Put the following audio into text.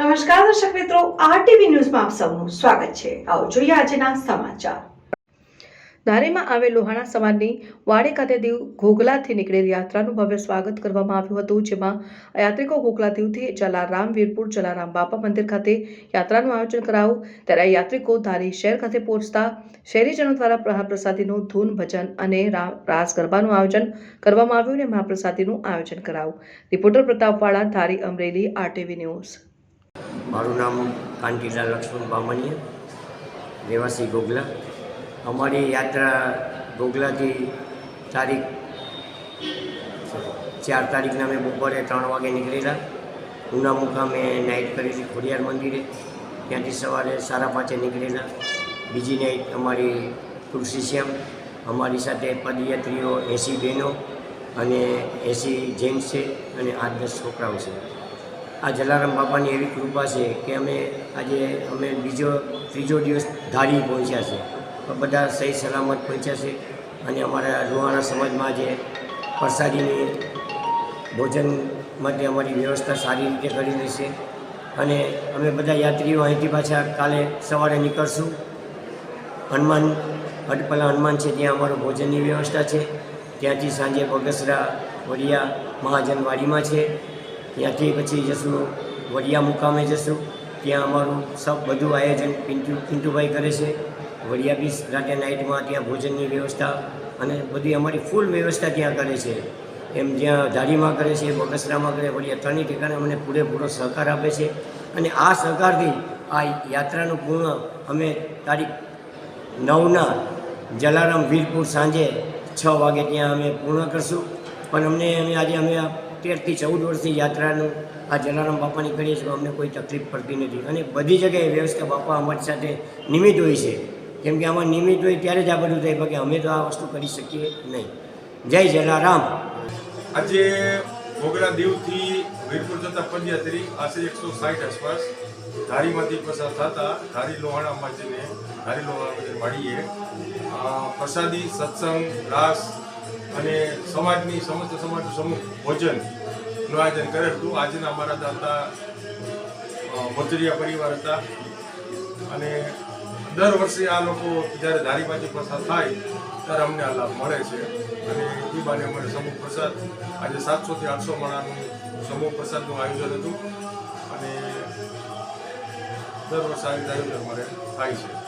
નમસ્કાર દર્શક મિત્રો, આરટીવી ન્યૂઝમાં આપ સૌનું સ્વાગત છે. આવો જોઈએ આજના સમાચાર. ધારીમાં આવેલ લોહાણા સમાજની વાડી ખાતે દીવ ઘોઘલાથી નીકળેલી યાત્રાનું ભવ્ય સ્વાગત કરવામાં આવ્યું હતું, જેમાં યાત્રિકો ઘોઘલા દીવથી જલારામ વીરપુર, જલારામ બાપા મંદિર ખાતે યાત્રાનું આયોજન કરાવું ત્યારે યાત્રિકો ધારી શહેર ખાતે પહોંચતા શહેરીજનો દ્વારા મહાપ્રસાદીનું ધૂન, ભજન અને રાસ ગરબાનું આયોજન કરવામાં આવ્યું અને મહાપ્રસાદીનું આયોજન કરાયું. Reporter Pratapvala Dhari Amreli, RTV news. મારું નામ કાંતિલાલ લક્ષ્મણ બામણીયા, રહેવાસી ગોગલા. અમારી યાત્રા ગોગલાથી તારીખ ચાર તારીખના અમે બપોરે ત્રણ વાગે નીકળેલા. ઉના મુકામે નાઇટ કરેલી ખોડિયાર મંદિરે. ત્યાંથી સવારે સાડા પાંચે નીકળેલા. બીજી નાઇટ અમારી તુલસીશ્યામ અમારી સાથે પદયાત્રીઓ એંસી બહેનો અને એંસી જેન્ટ્સ છે અને આઠ દસ છોકરાઓ છે. આ જલારામ બાપાની એવી કૃપા છે કે અમે આજે અમે બીજો ત્રીજો દિવસ ધારી પહોંચ્યા છે. બધા સહી સલામત પહોંચ્યા છે અને અમારા લુહાણા સમાજમાં જે પ્રસાદીની ભોજન માટે અમારી વ્યવસ્થા સારી રીતે કરી છે. અને અમે બધા યાત્રીઓ અહીંથી પાછા કાલે સવારે નીકળશું. હનુમાન અટપલા હનુમાન છે, ત્યાં અમારું ભોજનની વ્યવસ્થા છે. ત્યાંથી સાંજે બગસરા, વડિયા, મહાજનવાડીમાં છે. ત્યાંથી પછી જશું, વડિયા મુકામે જશું. ત્યાં અમારું સબ બધું આયોજન પિન્ટુ, પિન્ટુભાઈ કરે છે. વડિયા બીચ રાતે નાઇટમાં ત્યાં ભોજનની વ્યવસ્થા અને બધી અમારી ફૂલ વ્યવસ્થા ત્યાં કરે છે. એમ જ્યાં ધારીમાં કરે છે, બગસરામાં કરે, વડિયા ત્રણેય ઠેકાણે અમને પૂરેપૂરો સહકાર આપે છે. અને આ સહકારથી આ યાત્રાનું પૂર્ણ અમે તારીખ નવના જલારામ વીરપુર સાંજે છ વાગે ત્યાં અમે પૂર્ણ કરશું. પણ અમને અમે આજે અમે તેરથી ચૌદ વર્ષથી યાત્રાનું આ જલારામ બાપાની કરીએ છીએ અમને કોઈ તકલીફ પડતી નથી. અને બધી જગ્યાએ વ્યવસ્થા બાપા અમારી સાથે નિમિત્ત હોય છે. કેમ કે આમાં નિમિત્ત હોય ત્યારે જ આ બધું થાય, બાકી અમે તો આ વસ્તુ કરી શકીએ નહીં. જય જલારામ. આજે ઘોઘરા દીવથી વીરપુર જતા પદયાત્રી આશરે એકસો સાઠ આસપાસ ધારીમાંથી પસાર થતા ધારી લોહાણા માજીને, ધારી લોહાણા માજી મળીએ પ્રસાદી, સત્સંગ, રાસ અને સમાજની સમસ્ત સમાજનું સમૂહ ભોજનનું આયોજન કરેલ હતું. આજના અમારા દાતા અ, પરિવાર હતા. અને દર વર્ષે આ લોકો જ્યારે ધારીબાજી પ્રસાદ થાય ત્યારે અમને આ લાભ મળે છે. અને એ બાને અમારે સમૂહ પ્રસાદ આજે સાતસોથી આઠસો માણાનું સમૂહ પ્રસાદનું આયોજન હતું. અને દર વર્ષે આ રીતે આયોજન અમારે થાય છે.